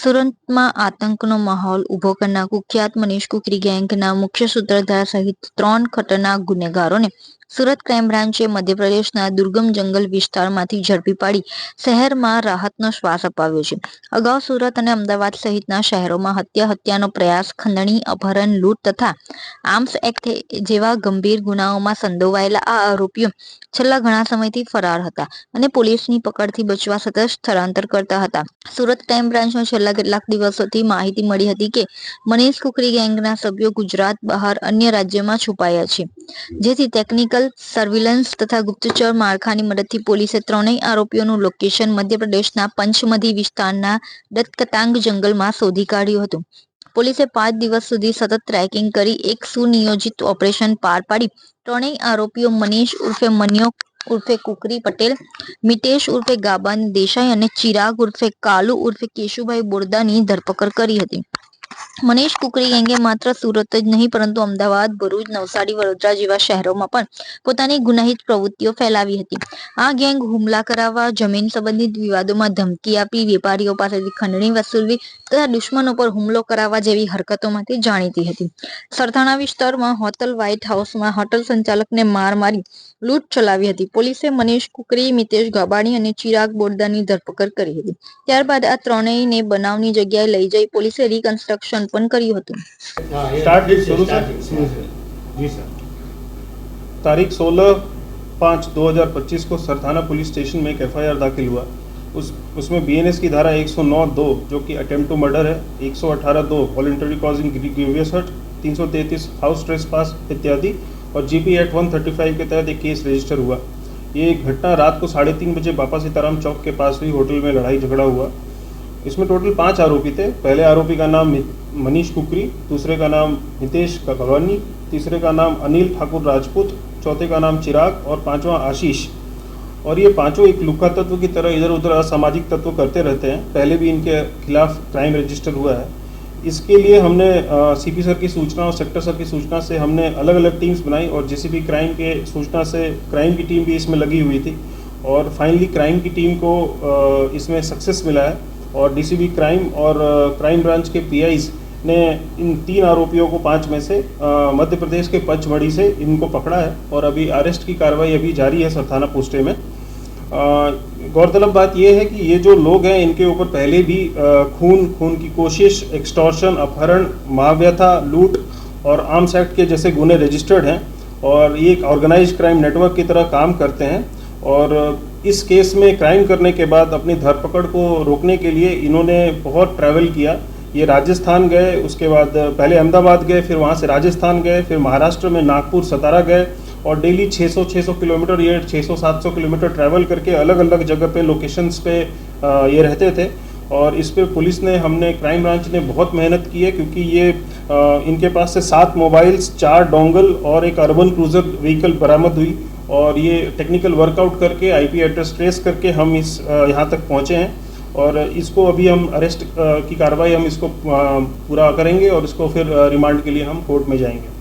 સુરતમાં આતંકનો માહોલ ઊભો કરનાર કુખ્યાત મનીષ કુકરી ગેંગના મુખ્ય સૂત્રધાર સહિત ત્રણ ખતરનાક ગુનેગારોને સુરત ક્રાઇમ બ્રાન્ચે મધ્યપ્રદેશના દુર્ગમ જંગલ વિસ્તારમાંથી ઝડપી પાડી શહેરમાં રાહતનો શ્વાસ અપાવ્યો છે. અગાઉ સુરત અને અમદાવાદ સહિતના શહેરોમાં હત્યા હત્યાનો પ્રયાસ, ખંડણી, અપહરણ, લૂંટ તથા આર્મ્સ એક્ટ જેવા ગંભીર ગુનાઓમાં સંડોવાયેલા આ આરોપીઓ છેલ્લા ઘણા સમયથી ફરાર હતા અને પોલીસની પકડથી બચવા સતત સ્થળાંતર કરતા હતા. સુરત ક્રાઇમ બ્રાન્ચમાં છેલ્લા કેટલાક દિવસોથી માહિતી મળી હતી કે મનીષ કુકરી ગેંગના સભ્યો ગુજરાત, બહાર અન્ય રાજ્યમાં છુપાયા છે. જેથી ટેકનિકલ સર્વિલન્સ તથા ગુપ્તચર માળખાની મદદથી પોલીસે ત્રણેય આરોપીઓનું લોકેશન મધ્યપ્રદેશના પંચમધી વિસ્તારના દત્તકતાંગ જંગલમાં શોધી કાઢ્યું હતું. પોલીસે પાંચ દિવસ સુધી સતત ટ્રેકિંગ કરી એક સુનિયોજિત ઓપરેશન પાર પાડી. ત્રણેય આરોપીઓ મનીષ ઉર્ફે મન્યો ઉર્ફે કુકરી પટેલ, મિતેશ ઉર્ફે ગાબાન દેસાઈ અને ચિરાગ ઉર્ફે કાલુ ઉર્ફે કેશુભાઈ બોરદાની ધરપકડ કરી હતી. મનીષ કુકરી ગેંગે માત્ર સુરત જ નહીં, પરંતુ અમદાવાદ, ભરૂચ, નવસારી, વડોદરા જેવા શહેરોમાં પણ પોતાની ગુનાહિત પ્રવૃત્તિઓ ફેલાવી હતી. આ ગેંગ હુમલા કરાવવા, જમીન સંબંધિત વિવાદોમાં ધમકી આપી, વેપારીઓ પાસેથી ખંડણી વસૂલવી તથા દુશ્મનો પર હુમલો કરાવવા જેવી હરકતોમાંથી જાણીતી હતી. સરથાણા વિસ્તારમાં હોટલ વ્હાઇટ હાઉસમાં હોટલ સંચાલકને માર મારી લૂંટ ચલાવી હતી. પોલીસે મનીષ કુકરી, મિતેશ ગબાણી અને ચિરાગ બોરદાની ધરપકડ કરી હતી. ત્યારબાદ આ ત્રણેયને બનાવની જગ્યાએ લઈ જઈ પોલીસે રિકન્સ્ટ્રક્શન પણ કર્યું હતું स्टार्ट शुरू से जी सर तारीख 16 पाँच 2025 को सरथाना पुलिस स्टेशन में एक एफआईआर दाखिल हुआ उस उसमें बीएनएस की धारा 109 दो जो कि अटेम्प्ट टू मर्डर है 118 दो voluntary causing grievous hurt 333 house trespass इत्यादि और जीपी एक्ट 135 के तहत एक केस रजिस्टर हुआ ये एक घटना रात को साढ़े तीन बजे बापा सीताराम चौक के पास हुई होटल में लड़ाई झगड़ा हुआ इसमें टोटल पांच आरोपी थे पहले आरोपी का नाम मनीष कुकरी, दूसरे का नाम हितेश कगवानी तीसरे का नाम अनिल ठाकुर राजपूत, चौथे का नाम चिराग और पांचवा आशीष। और ये पाँचों एक लुका तत्व की तरह इधर उधर असामाजिक तत्व करते रहते हैं। पहले भी इनके खिलाफ क्राइम रजिस्टर हुआ है। इसके लिए हमने सीपी सर की सूचना और सेक्टर सर की सूचना से हमने अलग अलग टीम्स बनाई और जेसीबी क्राइम के सूचना से क्राइम की टीम भी इसमें लगी हुई थी। और फाइनली क्राइम की टीम को इसमें सक्सेस मिला है। और डीसीबी क्राइम और क्राइम ब्रांच के पीआईज ने इन तीन आरोपियों को पाँच में से मध्य प्रदेश के पचमढ़ी से इनको पकड़ा है और अभी अरेस्ट की कार्रवाई अभी जारी है सरथाना पोस्टे में। गौरतलब बात यह है कि ये जो लोग हैं, इनके ऊपर पहले भी खून खून की कोशिश एक्सटॉर्शन अपहरण महाव्यथा लूट और आर्म्स एक्ट के जैसे गुने रजिस्टर्ड हैं और ये एक ऑर्गेनाइज क्राइम नेटवर्क की तरह काम करते हैं और इस केस में क्राइम करने के बाद अपनी धरपकड़ को रोकने के लिए इन्होंने बहुत ट्रैवल किया। ये राजस्थान गए, उसके बाद पहले अहमदाबाद गए, फिर वहाँ से राजस्थान गए, फिर महाराष्ट्र में नागपुर, सतारा गए और डेली 600-600 किलोमीटर, ये 600-700 किलोमीटर ट्रैवल करके अलग अलग जगह पे लोकेशंस पे ये रहते थे। और इस पर पुलिस ने, हमने क्राइम ब्रांच ने बहुत मेहनत की है क्योंकि ये इनके पास से सात मोबाइल्स चार डोंगल और एक अर्बन क्रूजर व्हीकल बरामद हुई और ये टेक्निकल वर्कआउट करके आईपी एड्रेस ट्रेस करके हम इस यहाँ तक पहुँचे हैं। और इसको अभी हम अरेस्ट की कार्रवाई हम इसको पूरा करेंगे और इसको फिर रिमांड के लिए हम कोर्ट में जाएँगे।